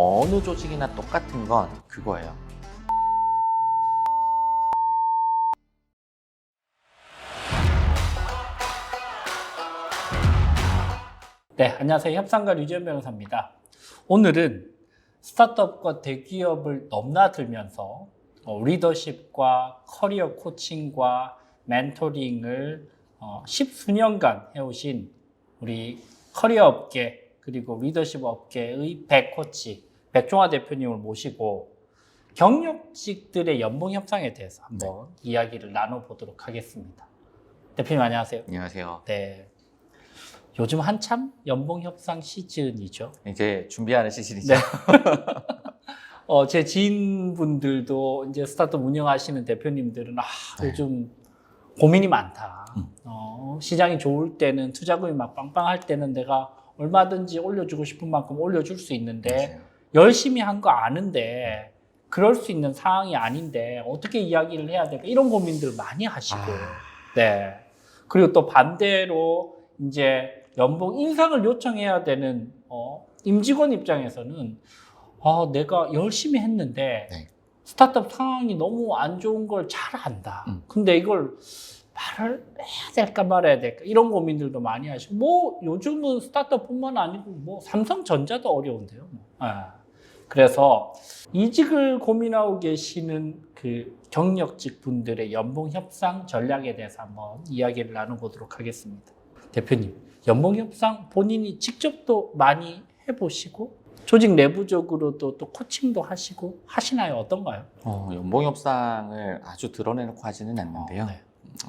어느 조직이나 똑같은 건 그거예요. 네, 안녕하세요. 협상가 류지현 변호사입니다. 오늘은 스타트업과 대기업을 넘나들면서 어, 리더십과 커리어 코칭과 멘토링을 어, 십수년간 해오신 우리 커리어 업계 그리고 리더십 업계의 백 코치 백종화 대표님을 모시고 경력직들의 연봉 협상에 대해서 한번 이야기를 나눠보도록 하겠습니다. 대표님 안녕하세요. 안녕하세요. 네. 요즘 한참 연봉 협상 시즌이죠. 이제 준비하는 시즌이죠. 네. 어, 제 지인분들도 이제 스타트업 운영하시는 대표님들은 아, 네. 요즘 고민이 많다. 음. 어, 시장이 좋을 때는 투자금이 막 빵빵할 때는 내가 얼마든지 올려주고 싶은 만큼 올려줄 수 있는데 맞아요. 열심히 한 거 아는데 그럴 수 있는 상황이 아닌데 어떻게 이야기를 해야 될까 이런 고민들 많이 하시고 아. 네 그리고 또 반대로 이제 연봉 인상을 요청해야 되는 어, 임직원 입장에서는 아, 내가 열심히 했는데 네. 스타트업 상황이 너무 안 좋은 걸 잘 안다. 음. 근데 이걸 말을 해야 될까 말아야 될까 이런 고민들도 많이 하시고 뭐 요즘은 스타트업뿐만 아니고 뭐 삼성전자도 어려운데요. 뭐. 아, 그래서 이직을 고민하고 계시는 그 경력직 분들의 연봉 협상 전략에 대해서 한번 이야기를 나눠보도록 하겠습니다. 대표님, 연봉 협상 본인이 직접 또 많이 해보시고 조직 내부적으로도 또 코칭도 하시고 하시나요? 어떤가요? 어, 연봉 협상을 아주 드러내놓고 하지는 않는데요. 어, 네.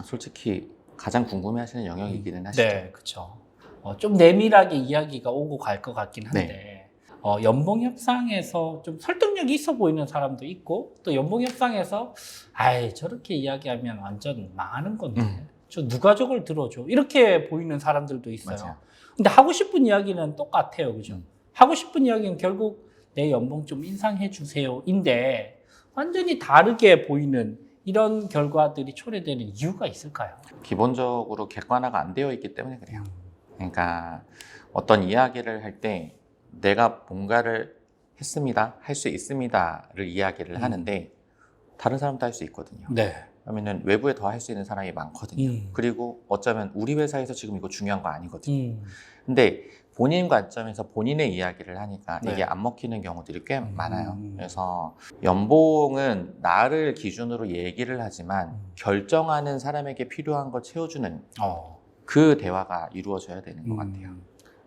솔직히 가장 궁금해하시는 영역이기는 하시죠. 네, 그렇죠. 어, 좀 내밀하게 이야기가 오고 갈 것 같긴 한데 어, 연봉 협상에서 좀 설득력이 있어 보이는 사람도 있고 또 연봉 협상에서 아이 저렇게 이야기하면 완전 망하는 건데 음. 저 누가 저걸 들어줘 이렇게 보이는 사람들도 있어요. 맞아요. 근데 하고 싶은 이야기는 똑같아요, 그죠? 음. 하고 싶은 이야기는 결국 내 연봉 좀 인상해 주세요인데 완전히 다르게 보이는 이런 결과들이 초래되는 이유가 있을까요? 기본적으로 객관화가 안 되어 있기 때문에 그래요. 그러니까 어떤 이야기를 할 때 내가 뭔가를 했습니다, 할 수 있습니다를 이야기를 음. 하는데 다른 사람도 할 수 있거든요. 네. 그러면은 외부에 더 할 수 있는 사람이 많거든요. 음. 그리고 어쩌면 우리 회사에서 지금 이거 중요한 거 아니거든요. 음. 근데 본인 관점에서 본인의 이야기를 하니까 네. 이게 안 먹히는 경우들이 꽤 음. 많아요. 그래서 연봉은 나를 기준으로 얘기를 하지만 음. 결정하는 사람에게 필요한 걸 채워주는 어. 그 대화가 이루어져야 되는 것 음. 같아요.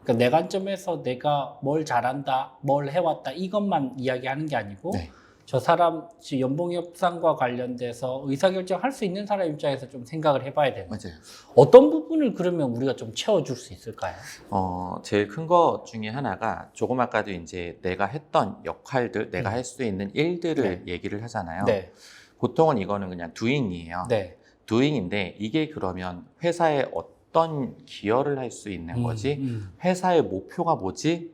그러니까 내 관점에서 내가 뭘 잘한다, 뭘 해왔다 이것만 이야기하는 게 아니고 네. 저 사람 연봉 협상과 관련돼서 의사결정 할 수 있는 사람 입장에서 좀 생각을 해봐야 되는 맞아요. 어떤 부분을 그러면 우리가 좀 채워줄 수 있을까요? 어, 제일 큰 것 중에 하나가 조금 아까도 이제 내가 했던 역할들, 내가 음. 할수 있는 일들을 네. 얘기를 하잖아요. 네, 보통은 이거는 그냥 doing이에요. 네, doing인데 이게 그러면 회사에 어떤 기여를 할 수 있는 음, 거지? 음, 회사의 목표가 뭐지?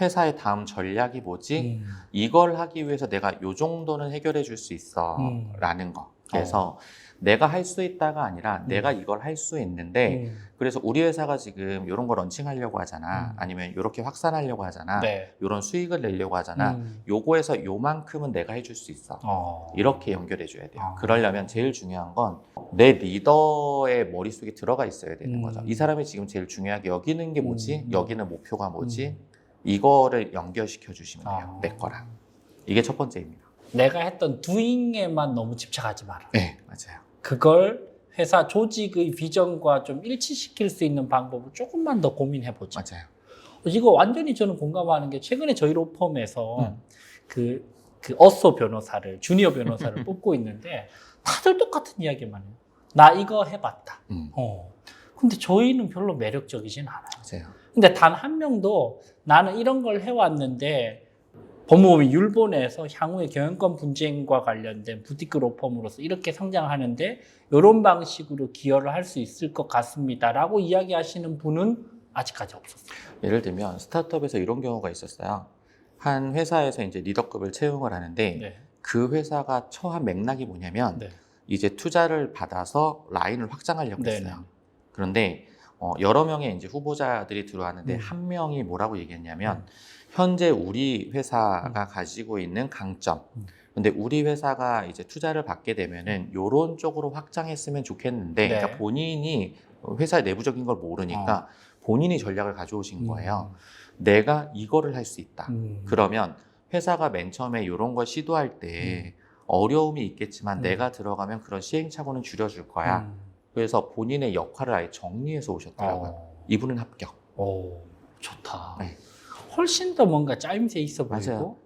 회사의 다음 전략이 뭐지? 음, 이걸 하기 위해서 내가 요 정도는 해결해 줄 수 있어 음. 라는 거. 그래서 내가 할 수 있다가 아니라 내가 이걸 할 수 있는데 음, 그래서 우리 회사가 지금 이런 거 런칭하려고 하잖아. 음. 아니면 이렇게 확산하려고 하잖아. 네, 이런 수익을 내려고 하잖아. 음, 요거에서 요만큼은 내가 해줄 수 있어. 어, 이렇게 연결해 줘야 돼요. 아. 그러려면 제일 중요한 건 내 리더의 머릿속에 들어가 있어야 되는 음. 거죠. 이 사람이 지금 제일 중요하게 여기는 게 뭐지? 음. 여기는 목표가 뭐지? 음. 이거를 연결시켜 주시면 돼요. 아. 내 거랑. 이게 첫 번째입니다. 내가 했던 doing에만 너무 집착하지 마라. 네, 맞아요. 그걸 회사 조직의 비전과 좀 일치시킬 수 있는 방법을 조금만 더 고민해 보자. 맞아요. 이거 완전히 저는 공감하는 게 최근에 저희 로펌에서 음. 그, 그 어소 변호사를, 주니어 변호사를 뽑고 있는데 다들 똑같은 이야기만 해요. 나 이거 해봤다. 음, 어. 근데 저희는 별로 매력적이진 않아요. 맞아요. 근데 단 한 명도 나는 이런 걸 해왔는데 법무법인 율본에서 향후의 경영권 분쟁과 관련된 부티크 로펌으로서 이렇게 성장하는데 이런 방식으로 기여를 할 수 있을 것 같습니다라고 이야기하시는 분은 아직까지 없었어요. 예를 들면 스타트업에서 이런 경우가 있었어요. 한 회사에서 이제 리더급을 채용을 하는데 네. 그 회사가 처한 맥락이 뭐냐면 네. 이제 투자를 받아서 라인을 확장하려고 네, 했어요. 그런데 어, 여러 명의 이제 후보자들이 들어왔는데 음. 한 명이 뭐라고 얘기했냐면 현재 우리 회사가 가지고 있는 강점. 음. 근데 우리 회사가 이제 투자를 받게 되면은 요런 쪽으로 확장했으면 좋겠는데, 네. 그러니까 본인이 회사의 내부적인 걸 모르니까 본인이 전략을 가져오신 음. 거예요. 내가 이거를 할 수 있다. 음. 그러면 회사가 맨 처음에 이런 걸 시도할 때 어려움이 있겠지만 음. 내가 들어가면 그런 시행착오는 줄여줄 거야. 음. 그래서 본인의 역할을 아예 정리해서 오셨더라고요. 어. 이분은 합격. 오, 좋다. 네. 훨씬 더 뭔가 짜임새 있어 보이고 맞아요.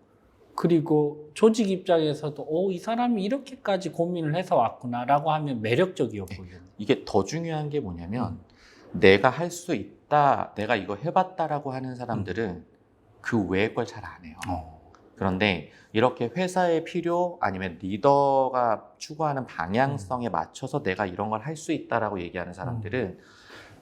그리고 조직 입장에서도 오, 이 사람이 이렇게까지 고민을 해서 왔구나라고 하면 매력적이어 네. 보이는. 이게 더 중요한 게 뭐냐면 음. 내가 할 수 있다, 내가 이거 해봤다라고 하는 사람들은 그 외의 걸 잘 안 해요. 어. 그런데 이렇게 회사의 필요 아니면 리더가 추구하는 방향성에 맞춰서 내가 이런 걸 할 수 있다라고 얘기하는 사람들은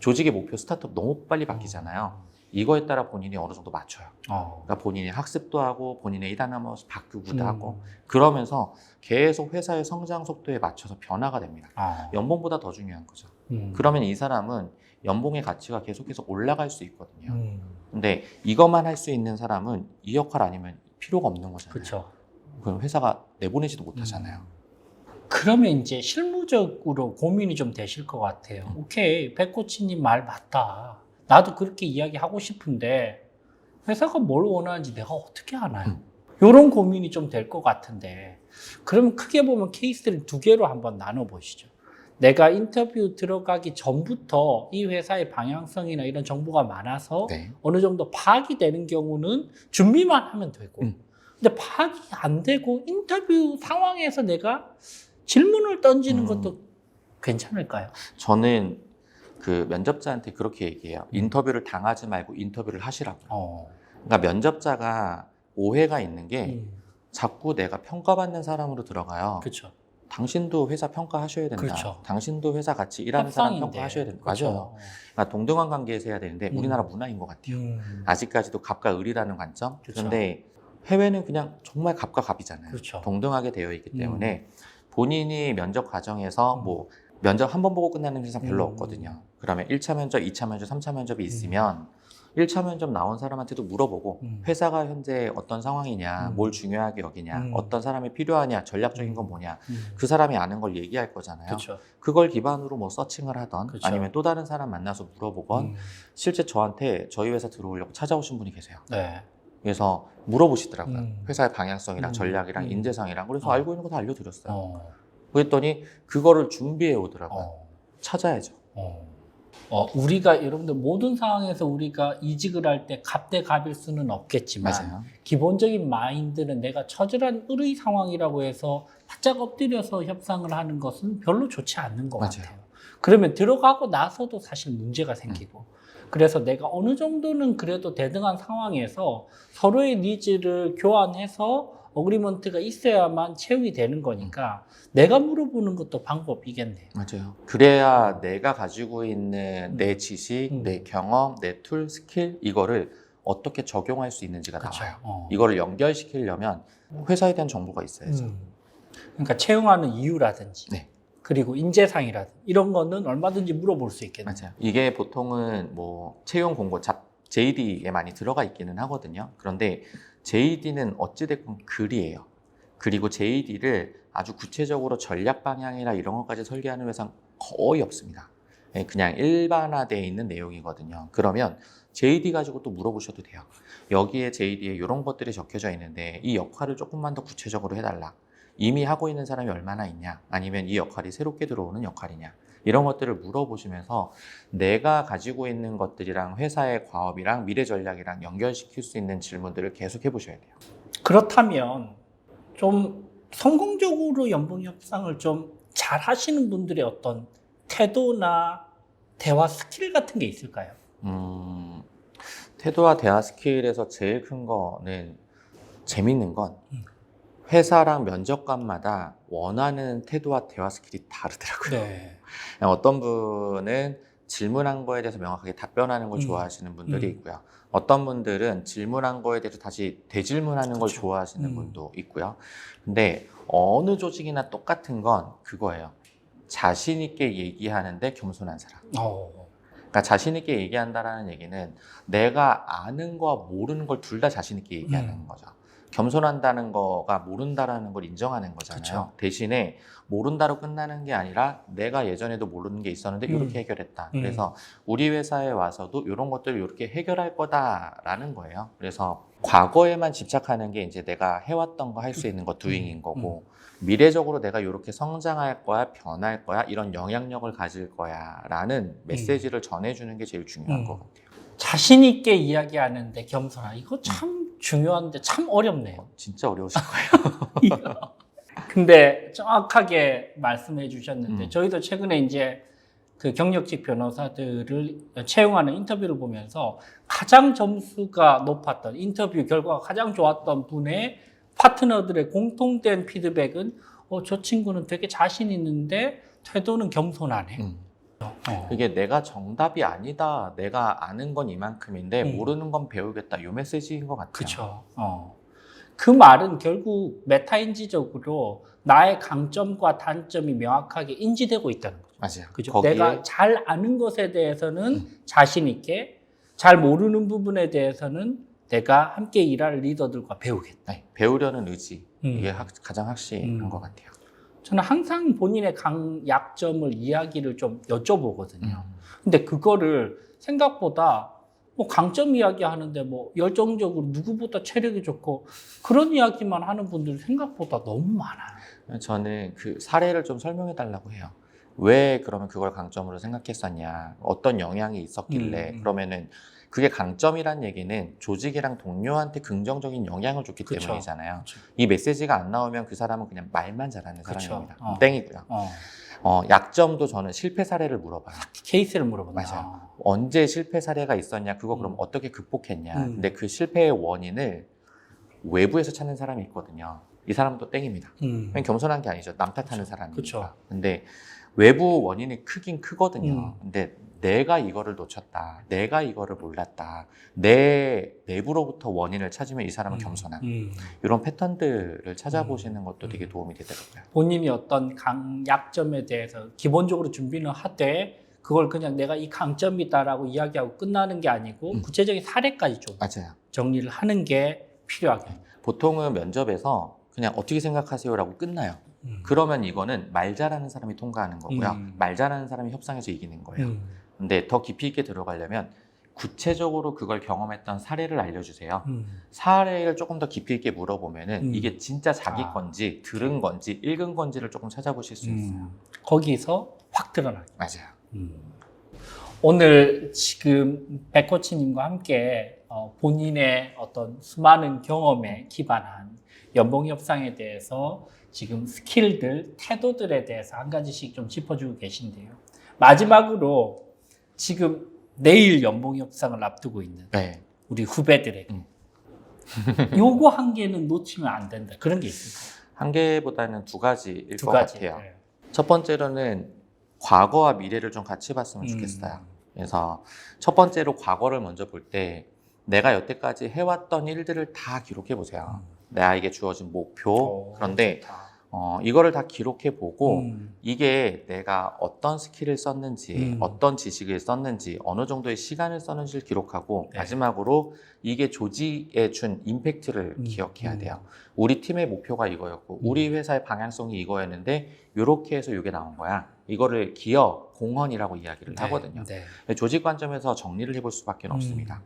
조직의 목표 스타트업 너무 빨리 바뀌잖아요. 이거에 따라 본인이 어느 정도 맞춰요. 어. 그러니까 본인이 학습도 하고 본인의 일하나무 바꾸기도 음. 하고 그러면서 계속 회사의 성장 속도에 맞춰서 변화가 됩니다. 어. 연봉보다 더 중요한 거죠. 음. 그러면 이 사람은 연봉의 가치가 계속해서 올라갈 수 있거든요. 음. 근데 이것만 할 수 있는 사람은 이 역할 아니면 필요가 없는 거잖아요. 그렇죠. 그럼 회사가 내보내지도 못하잖아요. 그러면 이제 실무적으로 고민이 좀 되실 것 같아요. 음. 오케이, 백코치님 말 맞다. 나도 그렇게 이야기하고 싶은데 회사가 뭘 원하는지 내가 어떻게? 음. 이런 고민이 좀 될 것 같은데 그러면 크게 보면 케이스를 두 개로 한번 나눠보시죠. 내가 인터뷰 들어가기 전부터 이 회사의 방향성이나 이런 정보가 많아서 네. 어느 정도 파악이 되는 경우는 준비만 하면 되고 음. 근데 파악이 안 되고 인터뷰 상황에서 내가 질문을 던지는 음. 것도 괜찮을까요? 저는 그 면접자한테 그렇게 얘기해요. 인터뷰를 당하지 말고 인터뷰를 하시라고. 어. 그러니까 면접자가 오해가 있는 게 음. 자꾸 내가 평가받는 사람으로 들어가요. 그렇죠. 당신도 회사 평가하셔야 된다. 그렇죠. 당신도 회사 같이 일하는 사람. 평가하셔야 된다. 그렇죠. 맞아요. 그러니까 동등한 관계에서 해야 되는데 음. 우리나라 문화인 것 같아요. 음. 아직까지도 갑과 을이라는 관점. 그렇죠. 그런데 해외는 그냥 정말 갑과 갑이잖아요. 그렇죠. 동등하게 되어 있기 음. 때문에 본인이 면접 과정에서 음. 뭐 면접 한 번 보고 끝나는 회사 별로 음. 없거든요. 그러면 1차 면접, 2차 면접, 3차 면접이 있으면 1차 면접 나온 사람한테도 물어보고 음. 회사가 현재 어떤 상황이냐, 음. 뭘 중요하게 여기냐, 음. 어떤 사람이 필요하냐, 전략적인 건 음. 뭐냐, 음. 그 사람이 아는 걸 얘기할 거잖아요. 그렇죠. 그걸 기반으로 뭐 서칭을 하던 그쵸. 아니면 또 다른 사람 만나서 물어보건 음. 실제 저한테 저희 회사 들어오려고 찾아오신 분이 계세요. 네. 그래서 물어보시더라고요. 음. 회사의 방향성이랑 음. 전략이랑 음. 인재상이랑 그래서 어. 알고 있는 거 다 알려드렸어요. 어. 그랬더니 그거를 준비해 오더라고요. 어. 찾아야죠. 어. 어, 우리가 여러분들 모든 상황에서 우리가 이직을 할 때 갑대 갑일 수는 없겠지만 맞아요. 기본적인 마인드는 내가 처절한 의의 상황이라고 해서 바짝 엎드려서 협상을 하는 것은 별로 좋지 않는 것 맞아요. 같아요. 그러면 들어가고 나서도 사실 문제가 생기고 그래서 내가 어느 정도는 그래도 대등한 상황에서 서로의 니즈를 교환해서 어그리먼트가 있어야만 채용이 되는 거니까 내가 물어보는 것도 방법이겠네요. 맞아요. 그래야 내가 가지고 있는 음. 내 지식, 음. 내 경험, 내 툴, 스킬 이거를 어떻게 적용할 수 있는지가 그렇죠. 나와요. 어. 이거를 연결시키려면 회사에 대한 정보가 있어야죠. 음. 그러니까 채용하는 이유라든지 네. 그리고 인재상이라든지 이런 거는 얼마든지 물어볼 수 있겠네요. 맞아요. 이게 보통은 뭐 채용 공고 잡 JD에 많이 들어가 있기는 하거든요. 그런데 JD는 어찌됐건 글이에요. 그리고 JD를 아주 구체적으로 전략 방향이나 이런 것까지 설계하는 회사는 거의 없습니다. 예, 그냥 일반화되어 있는 내용이거든요. 그러면 JD 가지고 또 물어보셔도 돼요. 여기에 JD에 이런 것들이 적혀져 있는데 이 역할을 조금만 더 구체적으로 해달라. 이미 하고 있는 사람이 얼마나 있냐? 아니면 이 역할이 새롭게 들어오는 역할이냐? 이런 것들을 물어보시면서 내가 가지고 있는 것들이랑 회사의 과업이랑 미래 전략이랑 연결시킬 수 있는 질문들을 계속 해보셔야 돼요. 그렇다면 좀 성공적으로 연봉 협상을 좀 잘 하시는 분들의 어떤 태도나 대화 스킬 같은 게 있을까요? 음, 태도와 대화 스킬에서 제일 큰 거는 재밌는 건 음. 회사랑 면접관마다 원하는 태도와 대화 스킬이 다르더라고요. 네. 어떤 분은 질문한 거에 대해서 명확하게 답변하는 걸 음. 좋아하시는 분들이 음. 있고요. 어떤 분들은 질문한 거에 대해서 다시 되질문하는 걸 그쵸. 좋아하시는 음. 분도 있고요. 근데 어느 조직이나 똑같은 건 그거예요. 자신 있게 얘기하는데 겸손한 사람. 어. 그러니까 자신 있게 얘기한다라는 얘기는 내가 아는 거와 모르는 걸 둘 다 자신 있게 얘기하는 음. 거죠. 겸손한다는 거가 모른다라는 걸 인정하는 거잖아요. 대신에 모른다로 끝나는 게 아니라 내가 예전에도 모르는 게 있었는데 음. 이렇게 해결했다. 음. 그래서 우리 회사에 와서도 이런 것들을 이렇게 해결할 거다라는 거예요. 그래서 과거에만 집착하는 게 이제 내가 해왔던 거 할 수 있는 거 두잉인 거고 미래적으로 내가 이렇게 성장할 거야, 변할 거야, 이런 영향력을 가질 거야라는 메시지를 전해주는 게 제일 중요한 음. 것 같아요. 자신 있게 이야기하는데 겸손하. 이거 참 중요한데 참 어렵네요. 진짜 어려우실 거예요. 근데 정확하게 말씀해 주셨는데 음. 저희도 최근에 이제 그 경력직 변호사들을 채용하는 인터뷰를 보면서 가장 점수가 높았던 인터뷰 결과가 가장 좋았던 분의 파트너들의 공통된 피드백은 어, 저 친구는 되게 자신 있는데 태도는 겸손하네. 음. 어. 그게 내가 정답이 아니다. 내가 아는 건 이만큼인데 음. 모르는 건 배우겠다. 이 메시지인 것 같아요. 그렇죠. 어. 그 말은 결국 메타인지적으로 나의 강점과 단점이 명확하게 인지되고 있다는 거죠. 맞아요. 그죠? 거기에 내가 잘 아는 것에 대해서는 음. 자신 있게, 잘 모르는 부분에 대해서는 내가 함께 일할 리더들과 배우겠다. 네, 배우려는 의지 음. 이게 확- 가장 확실한 음. 것 같아요. 저는 항상 본인의 강 약점을 이야기를 좀 여쭤보거든요. 음. 근데 그거를 생각보다 뭐 강점 이야기 하는데 뭐 열정적으로 누구보다 체력이 좋고 그런 이야기만 하는 분들이 생각보다 너무 많아요. 저는 그 사례를 좀 설명해 달라고 해요. 왜 그러면 그걸 강점으로 생각했었냐? 어떤 영향이 있었길래? 음, 음. 그러면은 그게 강점이란 얘기는 조직이랑 동료한테 긍정적인 영향을 줬기 그쵸. 때문이잖아요. 그쵸. 이 메시지가 안 나오면 그 사람은 그냥 말만 잘하는 그쵸. 사람입니다. 어. 땡이고요. 어, 어, 약점도 저는 실패 사례를 물어봐요. 케이스를 물어본다. 맞아요. 언제 실패 사례가 있었냐? 그거 그럼 음. 어떻게 극복했냐? 음. 근데 그 실패의 원인을 외부에서 찾는 사람이 있거든요. 이 사람도 땡입니다. 음. 그냥 겸손한 게 아니죠. 남 탓하는. 사람이니까. 그쵸. 근데 외부 원인이 크긴 크거든요. 음. 근데 내가 이거를 놓쳤다. 내가 이거를 몰랐다. 내 내부로부터 원인을 찾으면 이 사람은 음. 겸손한. 음. 이런 패턴들을 찾아보시는 것도 되게 도움이 되더라고요. 본인이 어떤 강 약점에 대해서 기본적으로 준비는 하되 그걸 그냥 내가 이 강점이다라고 이야기하고 끝나는 게 아니고 음. 구체적인 사례까지 좀 맞아요. 정리를 하는 게 필요하겠네요. 보통은 면접에서 그냥 어떻게 생각하세요라고 끝나요. 음. 그러면 이거는 말 잘하는 사람이 통과하는 거고요. 음. 말 잘하는 사람이 협상에서 이기는 거예요. 음. 근데 더 깊이 있게 들어가려면 구체적으로 그걸 경험했던 사례를 알려주세요. 음. 사례를 조금 더 깊이 있게 물어보면은 음. 이게 진짜 자기 아. 건지 들은 건지 읽은 건지를 조금 찾아보실 수 있어요. 음. 거기서 확 드러나요. 맞아요. 음. 오늘 지금 백코치님과 함께 어, 본인의 어떤 수많은 경험에 기반한 연봉 협상에 대해서 지금 스킬들, 태도들에 대해서 한 가지씩 좀 짚어주고 계신데요. 마지막으로 지금 내일 연봉 협상을 앞두고 있는 네. 우리 후배들에게 음. 요거 한 개는 놓치면 안 된다. 그런 게 있을까요? 한 개보다는 두 가지일 두 것 가지. 같아요. 네. 첫 번째로는 과거와 미래를 좀 같이 봤으면 좋겠어요. 음. 그래서 첫 번째로 과거를 먼저 볼 때 내가 여태까지 해왔던 일들을 다 기록해 보세요. 나에게 주어진 목표. 오, 그런데 좋다. 어, 이거를 다 기록해 보고 음. 이게 내가 어떤 스킬을 썼는지, 음. 어떤 지식을 썼는지, 어느 정도의 시간을 썼는지를 기록하고 네. 마지막으로 이게 조직에 준 임팩트를 음. 기억해야 음. 돼요. 우리 팀의 목표가 이거였고, 음. 우리 회사의 방향성이 이거였는데 이렇게 해서 이게 나온 거야. 이거를 기업 공헌이라고 이야기를 네, 하거든요. 네. 조직 관점에서 정리를 해볼 수밖에 음. 없습니다.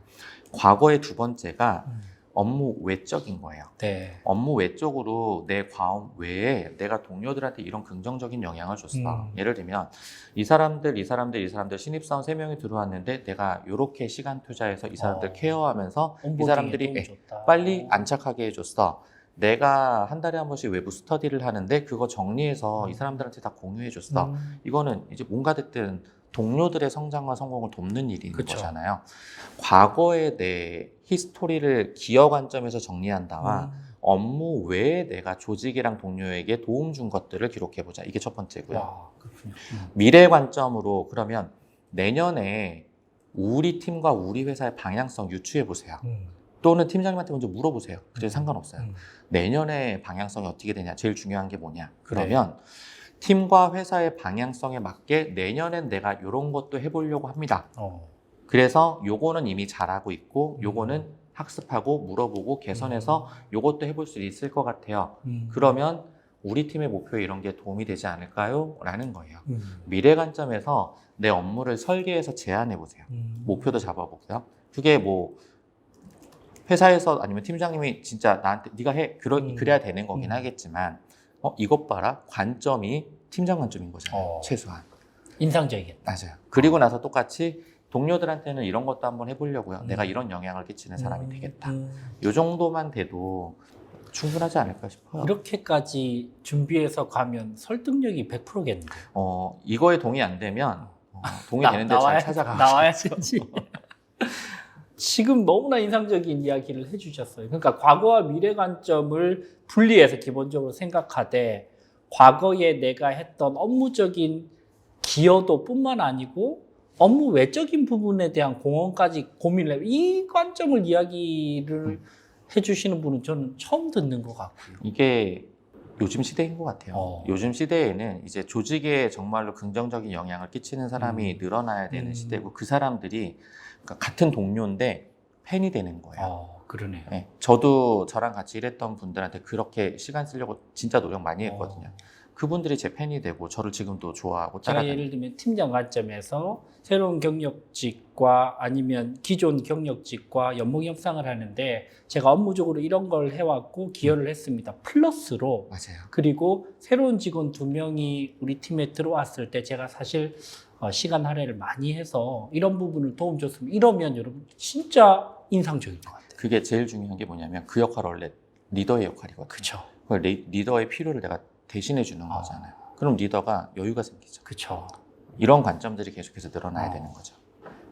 과거의 두 번째가 음. 업무 외적인 거예요. 네. 업무 외적으로 내 과업 외에 내가 동료들한테 이런 긍정적인 영향을 줬어. 음. 예를 들면 이 사람들, 이 사람들, 이 사람들 신입사원 세 명이 들어왔는데 내가 이렇게 시간 투자해서 이 사람들 어. 케어하면서 이 사람들이 줬다. 빨리 안착하게 해줬어. 내가 한 달에 한 번씩 외부 스터디를 하는데 그거 정리해서 이 사람들한테 다 공유해 줬어. 음. 이거는 이제 뭔가 됐든 동료들의 성장과 성공을 돕는 일인 그쵸. 거잖아요. 과거의 내 히스토리를 기업 관점에서 정리한다와 음. 업무 외에 내가 조직이랑 동료에게 도움 준 것들을 기록해 보자. 이게 첫 번째고요. 와. 음. 미래 관점으로 그러면 내년에 우리 팀과 우리 회사의 방향성 유추해 보세요. 음. 또는 팀장님한테 먼저 물어보세요. 그래도 음. 상관없어요. 음. 내년에 방향성이 어떻게 되냐? 제일 중요한 게 뭐냐? 그러면 팀과 회사의 방향성에 맞게 내년엔 내가 이런 것도 해보려고 합니다. 어. 그래서 요거는 이미 잘하고 있고 음. 요거는 학습하고 물어보고 개선해서 요것도 해볼 수 있을 것 같아요. 음. 그러면 우리 팀의 목표에 이런 게 도움이 되지 않을까요? 라는 거예요. 음. 미래 관점에서 내 업무를 설계해서 제안해 보세요. 음. 목표도 잡아보고요. 그게 뭐 회사에서 아니면 팀장님이 진짜 나한테 네가 해 그러, 음. 그래야 되는 거긴 음. 하겠지만 어 이것 봐라 관점이 팀장 관점인 거잖아요. 어. 최소한 인상적이겠다. 맞아요. 그리고 나서 똑같이 동료들한테는 이런 것도 한번 해보려고요. 음. 내가 이런 영향을 끼치는 사람이 음. 되겠다. 음. 요 정도만 돼도 충분하지 않을까 싶어요. 이렇게까지 준비해서 가면 설득력이 100%겠네요. 어 이거에 동의 안 되면 어, 동의되는데 잘 찾아가. 나와야지. 지금 너무나 인상적인 이야기를 해주셨어요. 그러니까 과거와 미래 관점을 분리해서 기본적으로 생각하되 과거에 내가 했던 업무적인 기여도 뿐만 아니고 업무 외적인 부분에 대한 공헌까지 고민을 해. 이 관점을 이야기를 해주시는 분은 저는 처음 듣는 것 같고요. 이게 요즘 시대인 것 같아요. 어. 요즘 시대에는 이제 조직에 정말로 긍정적인 영향을 끼치는 사람이 음. 늘어나야 되는 음. 시대고 그 사람들이 그러니까 같은 동료인데 팬이 되는 거예요. 어, 그러네요. 네, 저도 저랑 같이 일했던 분들한테 그렇게 시간 쓰려고 진짜 노력 많이 했거든요. 그분들이 제 팬이 되고 저를 지금도 좋아하고 제가 따라다니고 예를 들면 팀장 관점에서 새로운 경력직과 아니면 기존 경력직과 연봉 협상을 하는데 제가 업무적으로 이런 걸 해왔고 기여를 했습니다. 플러스로 맞아요. 그리고 새로운 직원 두 명이 우리 팀에 들어왔을 때 제가 사실 어, 시간 할애를 많이 해서 이런 부분을 도움 줬으면 이러면 여러분 진짜 인상적인 것 같아요. 그게 제일 중요한 게 뭐냐면 그 역할 원래 리더의 역할이거든요. 그렇죠. 그걸 리, 리더의 필요를 내가 대신해 주는 아. 거잖아요. 그럼 리더가 여유가 생기죠. 그렇죠. 이런 관점들이 계속해서 늘어나야 아. 되는 거죠.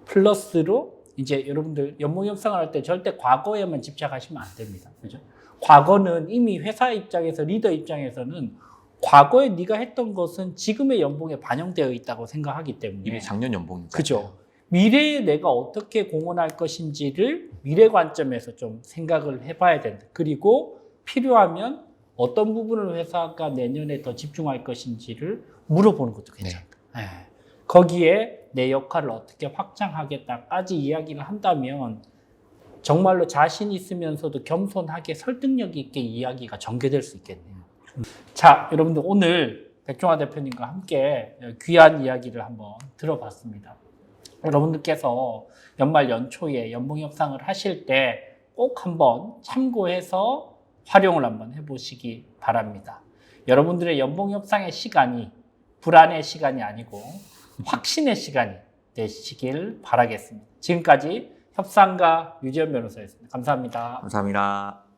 플러스로 이제 여러분들 연봉 협상을 할 때 절대 과거에만 집착하시면 안 됩니다. 그죠? 과거는 이미 회사 입장에서 리더 입장에서는 과거에 네가 했던 것은 지금의 연봉에 반영되어 있다고 생각하기 때문에 이미 작년. 네. 그죠. 미래에 내가 어떻게 공헌할 것인지를 미래 관점에서 좀 생각을 해봐야 된다. 그리고 필요하면 어떤 부분을 회사가 내년에 더 집중할 것인지를 물어보는 것도 괜찮다. 예. 거기에 내 역할을 어떻게 확장하겠다까지 이야기를 한다면 정말로 자신 있으면서도 겸손하게 설득력 있게 이야기가 전개될 수 있겠네요. 자, 여러분들 오늘 백종화 대표님과 함께 귀한 이야기를 한번 들어봤습니다. 여러분들께서 연말 연초에 연봉 협상을 하실 때 꼭 한번 참고해서 활용을 한번 해보시기 바랍니다. 여러분들의 연봉 협상의 시간이 불안의 시간이 아니고 확신의 시간이 되시길 바라겠습니다. 지금까지 협상가 유지현 변호사였습니다. 감사합니다. 감사합니다.